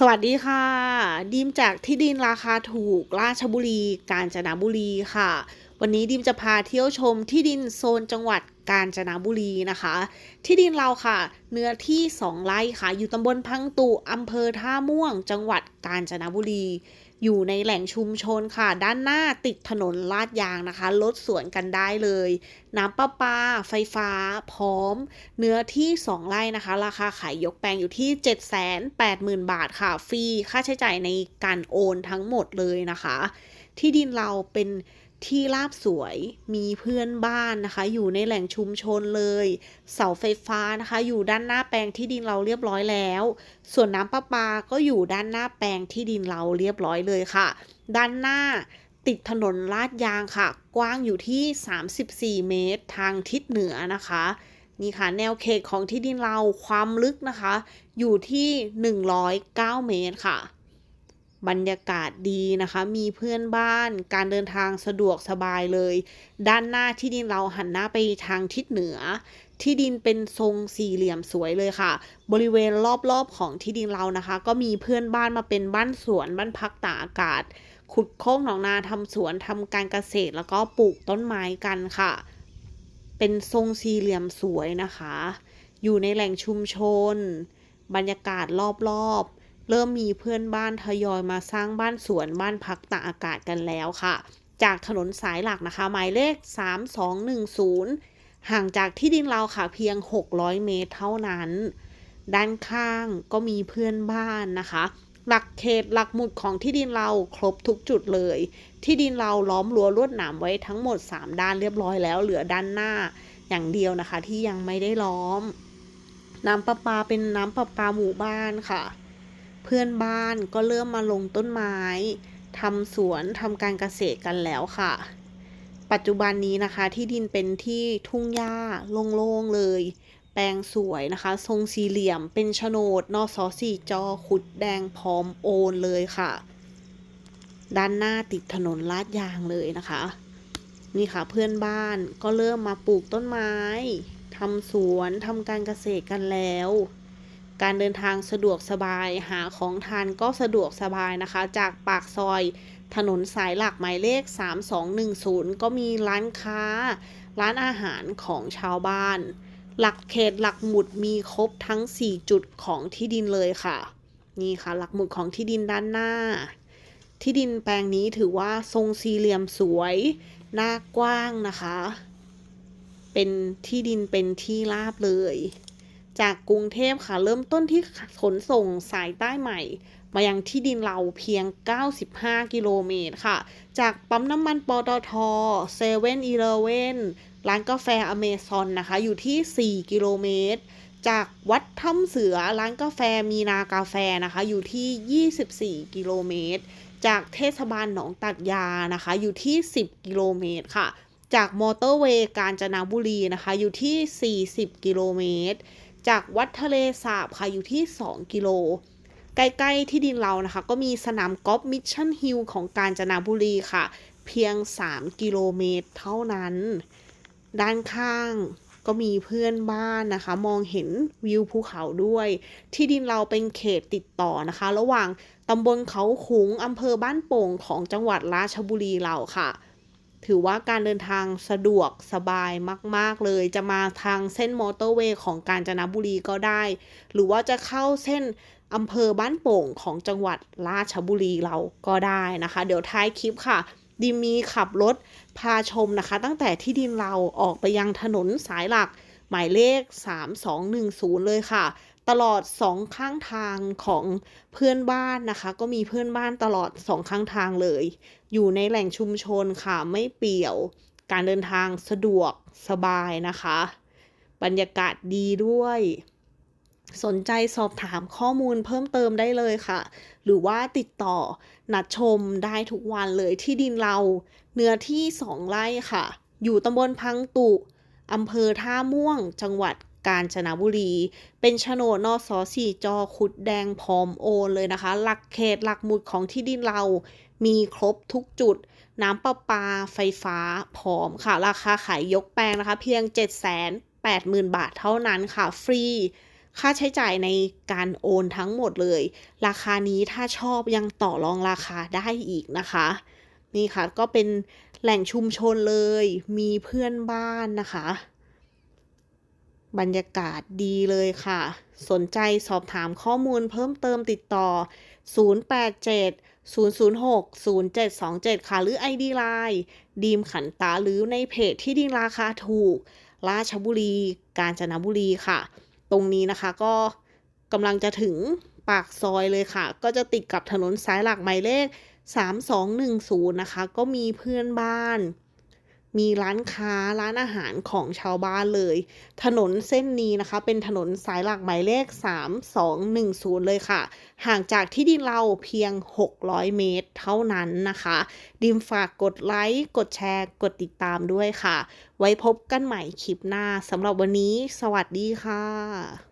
สวัสดีค่ะ ดิมจากที่ดินราคาถูกราชบุรี กาญจนบุรีค่ะ วันนี้ดิมจะพาเที่ยวชมที่ดินโซนจังหวัดกาญจนบุรีนะคะ ที่ดินเราค่ะ เนื้อที่ 2 ไร่ค่ะ อยู่ตำบลพังตุอำเภอท่าม่วง จังหวัดกาญจนบุรี อยู่ในแหล่งชุมชนค่ะ ด้านหน้าติดถนนลาดยางนะคะ รถสวนกันได้เลย น้ำประปา ไฟฟ้า พร้อม เนื้อที่ 2 ไร่นะคะ ราคาขายยกแปลงอยู่ที่ 780,000 บาทค่ะ ฟรี ค่าใช้จ่ายในการโอนทั้งหมดเลยนะคะ ที่ดินเราเป็น ที่ราบสวยมีเพื่อนบ้านนะคะ อยู่ในแหล่งชุมชนเลย เสาไฟฟ้านะคะ อยู่ด้านหน้าแปลงที่ดินเราเรียบร้อยแล้ว ส่วนน้ำประปาก็อยู่ด้านหน้าแปลงที่ดินเราเรียบร้อยเลยค่ะ ด้านหน้าติดถนนลาดยางค่ะ กว้างอยู่ที่ 34 เมตร ทางทิศเหนือนะคะ นี่ค่ะแนวเขตของที่ดินเราความลึกนะคะ อยู่ที่ 109 เมตรค่ะ บรรยากาศดีนะคะ มีเพื่อนบ้าน การเดินทางสะดวกสบายเลย ด้านหน้าที่ดินเราหันหน้าไปทางทิศเหนือ ที่ดินเป็นทรงสี่เหลี่ยมสวยเลยค่ะ บริเวณรอบๆของที่ดินเรานะคะ ก็มีเพื่อนบ้านมาเป็นบ้านสวน บ้านพักตากอากาศ ขุดโค้งหนองนาทำสวนทำการเกษตรแล้วก็ปลูกต้นไม้กันค่ะ เป็นทรงสี่เหลี่ยมสวยนะคะ อยู่ในแหล่งชุมชน บรรยากาศรอบๆ เริ่มมีเพื่อนบ้านทยอยมาสร้างบ้านสวนบ้านพักตากอากาศกันแล้วค่ะ จากถนนสายหลักนะคะ หมายเลข 3210 ห่างจากที่ดินเราค่ะเพียง 600 เมตรเท่านั้น ด้านข้างก็มีเพื่อนบ้านนะคะ หลักเขตหลักหมุดของที่ดินเราครบทุกจุดเลย ที่ดินเราล้อมรั้วลวดหนามไว้ทั้งหมด 3 ด้านเรียบร้อยแล้วเหลือด้านหน้าอย่างเดียวนะคะที่ยังไม่ได้ล้อม น้ำประปาเป็นน้ำประปาหมู่บ้านค่ะ เพื่อนบ้านก็เริ่มมาลงต้นไม้ทำสวนทำการเกษตรกันแล้วค่ะ ปัจจุบันนี้นะคะที่ดินเป็นที่ทุ่งหญ้าโล่งๆเลย แปลงสวยนะคะ ทรงสี่เหลี่ยมเป็นโฉนดนอสอสี่จอขุดแดงพร้อมโอนเลยค่ะ ด้านหน้าติดถนนลาดยางเลยนะคะ นี่ค่ะเพื่อนบ้านก็เริ่มมาปลูกต้นไม้ทำสวนทำการเกษตรกันแล้ว การเดินทางสะดวกสบาย หาของทานก็สะดวกสบายนะคะ จากปากซอยถนนสายหลักหมายเลข 3210 ก็มีร้านค้า ร้านอาหารของชาวบ้าน หลักเขตหลักหมุดมีครบทั้ง 4 จุดของที่ดินเลยค่ะ นี่ค่ะ หลักหมุดของที่ดินด้านหน้า ที่ดินแปลงนี้ถือว่าทรงสี่เหลี่ยมสวย หน้ากว้างนะคะ เป็นที่ดินเป็นที่ราบเลย จากกรุงเทพค่ะ เริ่มต้นที่ขนส่งสายใต้ใหม่ มายังที่ดินเราเพียง 95 กิโลเมตรค่ะ จากปั๊มน้ำมันปตทเซเว่นอีเลเวนร้านกาแฟอเมซอนนะคะ อยู่ที่ 4 กิโลเมตร จากวัดถ้ำเสือร้านกาแฟมีนากาแฟนะคะ อยู่ที่ 24 กิโลเมตร จากเทศบาลหนองตัดยานะคะ อยู่ที่ 10 กิโลเมตรค่ะ จากมอเตอร์เวย์กาญจนบุรีนะคะ อยู่ที่ 40 กิโลเมตร จากวัดทะเลสาบค่ะอยู่ที่ 2 กิโล ใกล้ๆที่ดินเรานะคะ ก็มีสนามกอล์ฟมิชชั่นฮิลของกาญจนบุรีค่ะ เพียง 3 กิโลเมตรเท่านั้น ด้านข้างก็มีเพื่อนบ้านนะคะ มองเห็นวิวภูเขาด้วย ที่ดินเราเป็นเขตติดต่อนะคะ ระหว่างตำบลเขาขุงอำเภอบ้านโป่งของจังหวัดราชบุรีเราค่ะ ถือว่าการเดินทางสะดวกสบายมาก ๆ เลย จะมาทางเส้นมอเตอร์เวย์ของกาญจนบุรีก็ได้ หรือว่าจะเข้าเส้นอำเภอบ้านโป่งของจังหวัดราชบุรีเราก็ได้นะคะ เดี๋ยวท้ายคลิปค่ะดิมมีขับรถพาชมนะคะ ตั้งแต่ที่ดินเราออกไปยังถนนสายหลัก หมายเลข 3210 เลยค่ะ ตลอดสองข้างทางของเพื่อนบ้านนะคะ ก็มีเพื่อนบ้านตลอดสองข้างทางเลย อยู่ในแหล่งชุมชนค่ะ ไม่เปี่ยว การเดินทางสะดวกสบายนะคะ บรรยากาศดีด้วยสนใจสอบถามข้อมูลเพิ่มเติมได้เลยค่ะ หรือว่าติดต่อนัดชมได้ทุกวันเลยที่ดินเรา เนื้อที่สองไร่ค่ะ อยู่ตำบลพังตุ อำเภอท่าม่วง จังหวัดกาญจนบุรี เป็นโฉนดนอสอสี่จอขุดแดงพร้อมโอนเลยนะคะ หลักเขตหลักหมุดของที่ดินเรา มีครบทุกจุด น้ำประปา ไฟฟ้าพร้อมค่ะ ราคาขายยกแปลงนะคะ เพียง 7 8 0 0 0 0 บาทเท่านั้นค่ะ ฟรี ค่าใช้จ่ายในการโอนทั้งหมดเลย ราคานี้ถ้าชอบยังต่อรองราคาได้อีกนะคะ นี่ค่ะก็เป็น แหล่งชุมชนเลย มีเพื่อนบ้านนะคะ บรรยากาศดีเลยค่ะ สนใจสอบถามข้อมูลเพิ่มเติมติดต่อ 087 006 0727 ค่ะ หรือ ID Line ดีมขันตาหรือในเพจที่ดินราคาถูก ราชบุรี กาญจนบุรีค่ะ ตรงนี้นะคะก็กำลังจะถึงปากซอยเลยค่ะ ก็จะติดกับถนนสายหลักหมายเลข 3210 นะคะ ก็มีเพื่อนบ้าน มีร้านค้าร้านอาหารของชาวบ้านเลย ถนนเส้นนี้นะคะ เป็นถนนสายหลักหมายเลข 3210 เลยค่ะ ห่างจากที่ดินเราเพียง 600 เมตรเท่านั้นนะคะ ดิมฝากกดไลค์กดแชร์ กดติดตามด้วยค่ะ ไว้พบกันใหม่คลิปหน้าสำหรับวันนี้ สวัสดีค่ะ